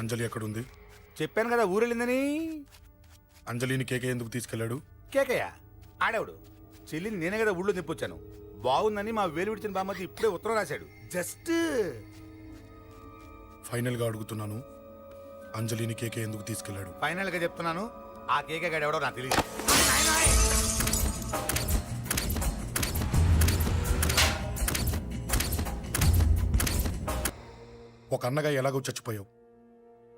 అంజలి ఎక్కడుంది? చెప్పాను కదా ఊరెళ్ళిందని. అంజలిని కేకే ఎందుకు తీసుకెళ్ళాడు? కేకయ్య ఆడేవాడు? చెల్లిని నేనే కదా ఊళ్ళో నిప్పొచ్చాను బాగుందని మా వేలు విడిచిన బామ్మది ఇప్పుడే ఉత్తరం రాశాడు. జస్ట్ ఫైనల్గా అడుగుతున్నాను అంజలిని కేకే ఎందుకు తీసుకెళ్ళాడు? ఫైనల్గా చెప్తున్నాను ఆ కేకే గాడు ఎవడో నాకు తెలియదు ఒక అన్నగా ఎలాగో చచ్చిపోయావు.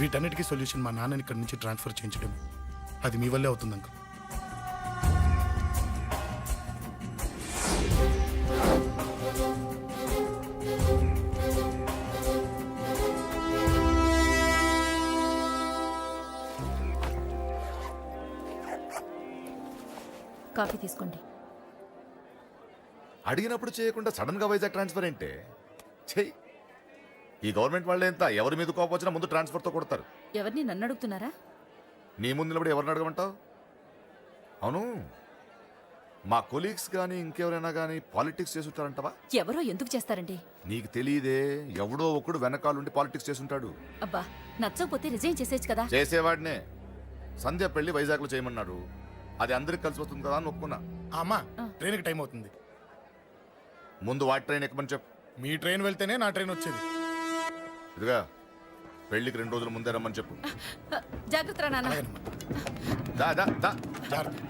వీటన్నిటికీ సొల్యూషన్ మా నాన్నని ఇక్కడి నుంచి ట్రాన్స్ఫర్ చేయించడం అది మీ వల్లే అవుతుంది అంకుల్. కాఫీ తీసుకోండి. అడిగినప్పుడు చేయకుండా సడన్గా వైజాగ్ ట్రాన్స్ఫర్ అంటే చెయ్యి. ఈ గవర్నమెంట్ వాళ్ళే ఎంత? ఎవరి మీద కోపం వచ్చినా ముందు ట్రాన్స్ఫర్తో కొడతారు. ఎవరిని? నన్ను అడుగుతున్నారా? నీ ముందు నిలబడి ఎవరిని అడగమంటావు? అవును. మా కొలీగ్స్ కానీ ఇంకెవరైనా కానీ పాలిటిక్స్ చేస్తుంటారంటవా ఎవరో ఎందుకు చేస్తారండి? నీకు తెలియదే ఎవడో ఒకడు వెనకాలండి పాలిటిక్స్ చేస్తుంటాడు అబ్బా నచ్చకపోతే రిజైన్ చేసేయచ్చు కదా. చేసేవాడినే. సంధ్య పెళ్ళి వైజాగ్లో చేయమన్నాడు. అది అందరికి కలిసి వస్తుంది కదా అని ఒప్పుకున్నా. అమ్మా ట్రైన్కి టైం అవుతుంది. ముందు వాటి ట్రైన్ ఎక్కమని చెప్పు. మీ ట్రైన్ వెళ్తేనే నా ట్రైన్ వచ్చేది. ఇదిగా పెళ్ళికి రెండు రోజుల ముందే రమ్మని చెప్పు. జాగ్రత్త రా నాన్న. దా దా దా. జాగ్రత్త.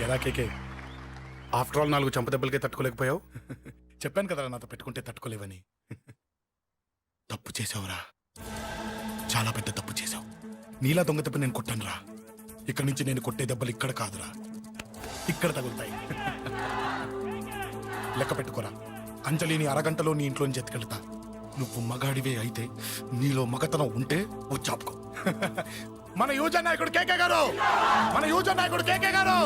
ఎలా కేకే? ఆఫ్టర్ ఆల్ నాలుగు చంప దెబ్బలకే తట్టుకోలేకపోయావు? చెప్పాను కదా నాతో పెట్టుకుంటే తట్టుకోలేవని. తప్పు చేసావురా చాలా పెద్ద తప్పు చేసావు నీలా దొంగ దెబ్బ నేను కొట్టాను రా ఇక్కడి నుంచి నేను కొట్టే దెబ్బలు ఇక్కడ కాదురా. ఇక్కడ తగులుతాయి. లెక్క పెట్టుకోరా. అంజలిని అరగంటలో నీ ఇంట్లోంచి ఎత్తుకెళ్తా. నువ్వు మగాడివే అయితే నీలో మగతనం ఉంటే ఓ మన యువజన నాయకుడు కేకే గారు! మన యువజన నాయకుడు కేకే గారు!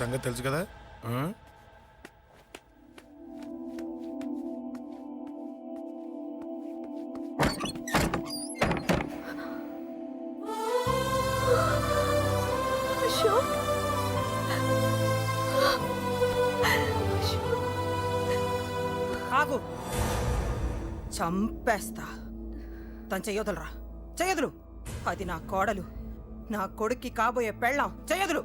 సంగతి తెలుసు కదా? ఆగు. చంపేస్తా. తను చెయ్యొదలరా చెయ్యదులు అది నా కోడలు. నా కొడుక్కి కాబోయే పెళ్ళాం. చెయ్యదులు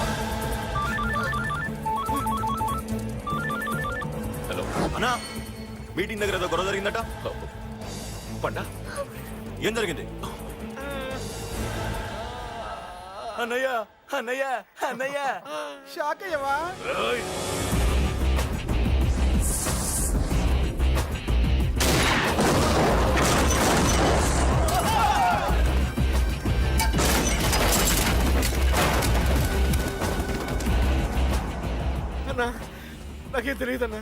అన్నా మీటింగ్ దగ్గర ఏదో గొడవ జరిగిందట? పండా ఏం జరిగింది? అన్నయ్య అన్నయ్య అన్నయ్య. షాక్ అయ్యవా? అన్నా నాకేం తెలియదన్నా.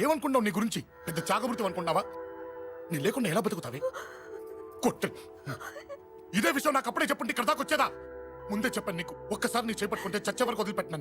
ఏమనుకున్నావు నీ గురించి? పెద్ద చాగబృతం అనుకున్నావా? నీ లేకుండా ఎలా బతుకుతావే? కొట్టు. ఇదే విషయం నాకు అప్పుడే చెప్పండి ఇక్కడ దాకా వచ్చేదా? ముందే చెప్పాను నీకు. ఒక్కసారి నీ చేపట్టుకుంటే చచ్చే వరకు వదిలిపెట్టినా